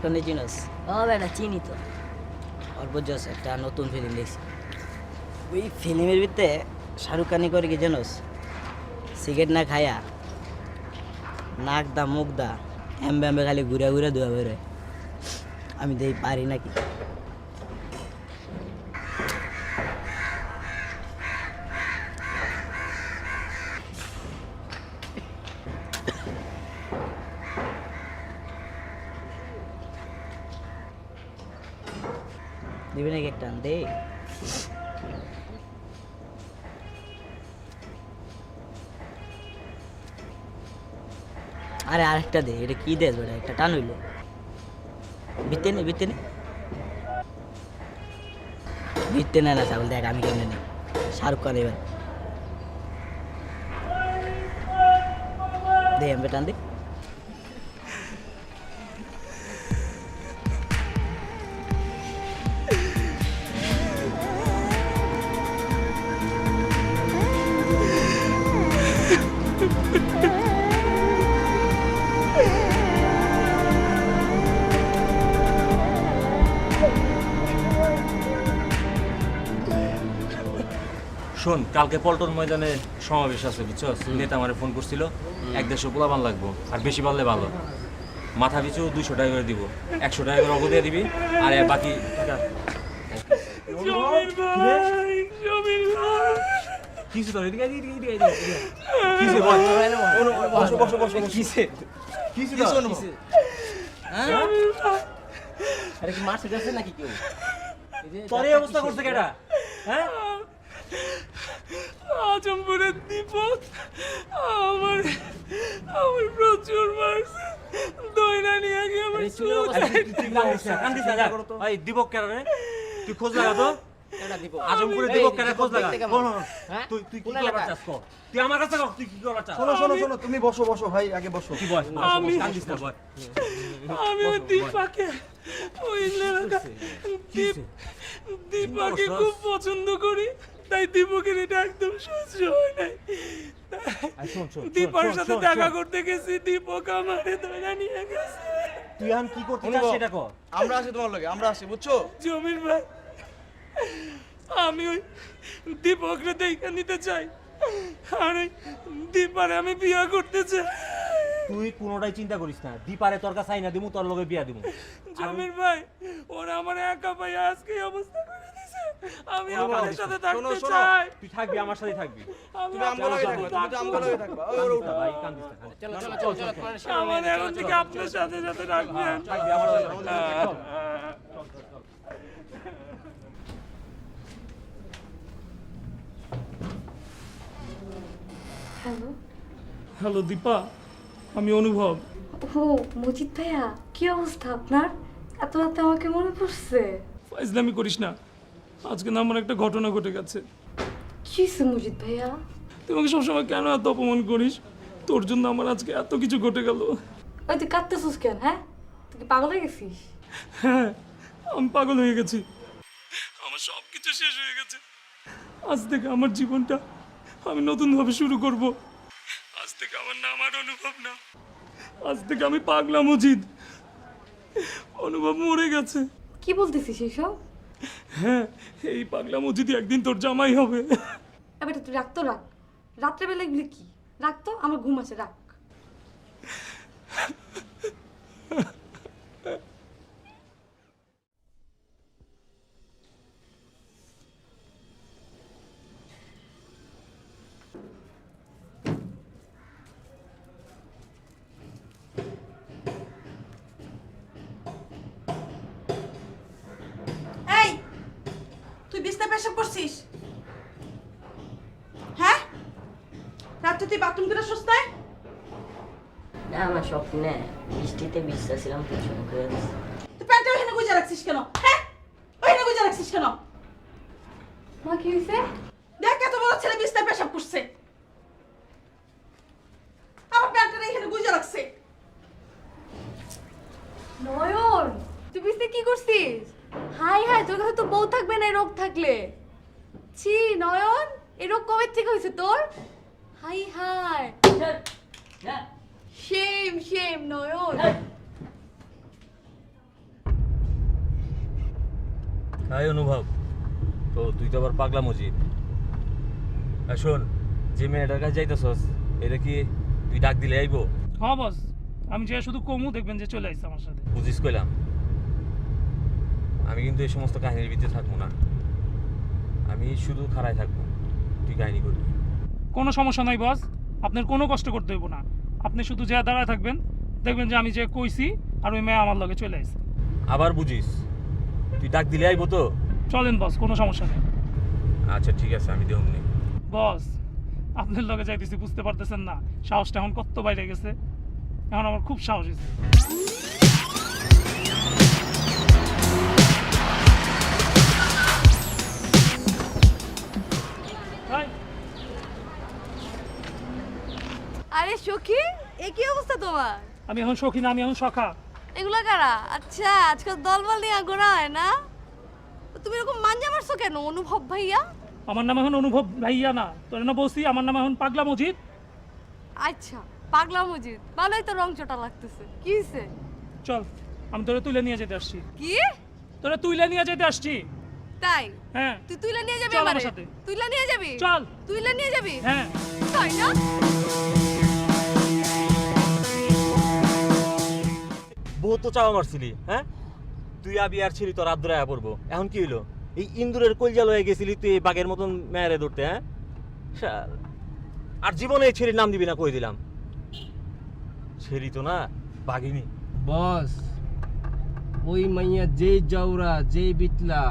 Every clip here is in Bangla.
খানের চিনস ও বেটা চিনি তো। অল্প জস একটা নতুন ফিল্ম দেখছি। ওই ফিল্মের ভিতরে শাহরুখ খানি করে কি জানোস? সিগারেট না খায়া নাক দা মুখ দা এম্বে এম্বে খালি ঘুরে ঘুরে ধোয়া বেরোয় আমি দেই পারি নাকি? দিবি নাকি একটা দে আরে আরেকটা দে, এটা কি দেস বেটা? একটা টান হইল। বিতে নে বিতে নে। বিতে না না ছাগল, দেখ আমি কেমনে নেই। শাহরুখ খান এবার। দে, আমি টান দে শোন কালকে পল্টন ময়দানে সমাবেশ আছে বুঝছ? নেতা আমার ফোন করছিল এক দেড়শো পোলাবান লাগবো আর বেশি পারলে ভালো। মাথা পিছু দুইশো টাকা করে দিব একশো টাকা করে অগু দিয়ে দিবি আর বাকি টাকা। কিছু তো এদিকে এদিকে এদিকে এদিকে এদিকে কিসে বল। বসো বসো বসো কিসে কিসে তো আরে কি মারছে যাচ্ছে নাকি কেউ? তোর এই অবস্থা করছে কেডা? হ্যাঁ? আজমপুরের দীপক আমার আমার প্রচুর মারছে দইনা নিয়ে গিয়ে আমার এই দীপক কেন রে? তুই খোঁজ লাগা তো? আজমপুরে দীপক। কেন খোঁজ লাগা? তুই তুই কি করবার চাস কর? তুই আমার কাছে কর তুই কি করবার চাস? শোনো শোনো শোনো তুমি বসো বসো ভাই আগে বসো। আমি- ওই দীপাকে ওই দীপ দীপাকে খুব পছন্দ করি। তাই দীপকের এটা একদম সহ্য হয় নাই। দীপার সাথে দেখা করতে গেছি দীপক আমারে দইনা নিয়ে গেছে। তুই এখন কি করতে চাস সেটা কর। আমরা আছি তোমার লগে আমরা আছি বুঝছ? জমির ভাই আমি ওই দীপকরে দেখে নিতে চাই। আর ওই দীপারে আমি বিয়ে করতে চাই। তুই কোনোটাই চিন্তা করিস না। দীপারে তোর কাছে আইনা দিমু তোর লগে বিয়া দিমু। জমির ভাই ওরা আমার একা পাই আজকে অবস্থা করে আমি সাথে থাকতে চাই। তুই থাকবি আমার সাথে থাকবি। তুমি আমগো লগে থাকবা তুমি তো আমগো লগে থাকবা। ওই, ওই, কান্দিস ওই। না ভাই কান্দিস না কান্দিস না। চল চল চল। আমার এখন থেকে আপনার সাথে সাথে রাখবেন থাকবি আমার সাথে চল। হ্যালো। হ্যালো দীপা। আমি অনুভব। ও মজিদ ভাইয়া কি অবস্থা আপনার? এত রাতে আমাকে মনে পড়ছে। ফাইজলামি করিস না। আজকে না আমার একটা ঘটনা ঘটে গেছে। কি মজিদ ভাইয়া? তুই আমাকে সবসময় কেন এত অপমান করিস? তোর জন্য আমার আজকে এত কিছু ঘটে গেল। ওই তুই কাঁদতেছিস কেন হ্যাঁ? তুই কি পাগল হয়ে গেছিস? হ্যাঁ আমি পাগল হয়ে গেছি। আমার সব কিছু শেষ হয়ে গেছে। আজ থেকে আমার জীবনটা আমি নতুনভাবে শুরু করব। আজ থেকে আমার নাম আর অনুভব না। আজ থেকে আমি পাগলা মজিদ অনুভব মরে গেছে। কি বলতেছিস এইসব? হ্যাঁ এই পাগলা মজিদি একদিন তোর জামাই হবে। এবার তুই রাখ তো রাখ রাত্রেবেলা এগুলি কি? রাখতো আমার ঘুম আছে রাখ এই তুই বিছনা পেশাব করছিস? হ্যাঁ? রাত্রে তুই বাথরুম করে সুস্তায় না আমার স্বপ্নে বৃষ্টিতে বিশ্বাস ছিলাম পিছন করে। তুই প্যান্টটা ওখানে গুজে রাখছিস কেন? হ্যাঁ? ওখানে গুজে রাখছিস কেন? মা কি হয়েছে দেখ এত বড় ছেলে বিছনায় পেশাব করছে। আমার প্যান্টটা এখানে গুজে রাখছে। নয়ন তুই বুঝতে কি করছিস? হাই হাই তোর কাছে তো বউ থাকবে না এই রোগ থাকলে। ছি নয়ন এই রোগ কবে থেকে হয়েছে তোর? Hi hi. Same same Nayan. Hi Anubhav. তো তুই তো আবার পাগলা মজিদ। শোন যে মেয়েটার কাছে যাইতেছস এটা কি তুই ডাক দিলে আইবো? হ্যাঁ বস। আমি যে শুধু কমু দেখবেন যে চলে আইছে আমার সাথে। বুঝিস কইলাম। আমি কিন্তু এই সমস্ত কাহিনীর ভিতরে থাকব না। আমি শুধু খাড়ায় থাকব তুই কাহিনী করবি কোনো সমস্যা নাই বস। আপনার কোনো কষ্ট করতে হইব না। আপনি শুধু যে দাঁড়ায় থাকবেন দেখবেন যে আমি যে কইছি আর ওই মেয়ে আমার লগে চলে আসছে। আবার বুঝিস। তুই ডাক দিলে আইবো তো? চলেন বস কোনো সমস্যা নেই। আচ্ছা ঠিক আছে আমি দেবো নি। বস আপনার লগে যাইতেছি বুঝতে পারতেছেন না। সাহসটা এখন কত বাইরে গেছে। এখন আমার খুব সাহস হয়েছে তোমার আমি এখন সখী না আমি এখন সখা। এগুলা কারা? আচ্ছা আজকাল দলবল নিয়ে ঘোরা হয় না? তুমি এরকম মাঞ্জা মারছো কেন অনুভব ভাইয়া? আমার নাম এখন অনুভব ভাইয়া না। তোর না বলছি আমার নাম এখন পাগলা মজিদ। আচ্ছা পাগলা মজিদ। ভালোই তো রং চটা লাগতেছে। কি হইছে? চল আমি তোরে তুলে নিয়ে যেতে আসছি। কি? তোরে তুলে নিয়ে যেতে আসছি। তাই? হ্যাঁ। তুই তুইলা নিয়ে যাবি চল আমার আমারে? সাথে। তুইলা নিয়ে যাবি? চল। তুইলা নিয়ে যাবি? হ্যাঁ। তাই না? তো চাওয়া মারছিলি হ্যাঁ? তুই আবি আর ছিলি তোর আব্দুর আয়া পড়ব। এখন কি হইল? এই ইন্দুরের কলজা লয়ে গেছিলি তুই এই বাঘের মতন মেয়ারে ধরতে হ্যাঁ? আর জীবনে এই ছেলের নাম দিবি না, কই দিলাম? ছেড়ি তো না, বাঘিনী। বস, ওই মাইয়া যেই জাউরা যেই বিতলা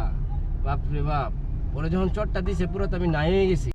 বাপরে বাপ, ওরা যখন চটটা দিছে পুরো তো আমি নাই গেছি।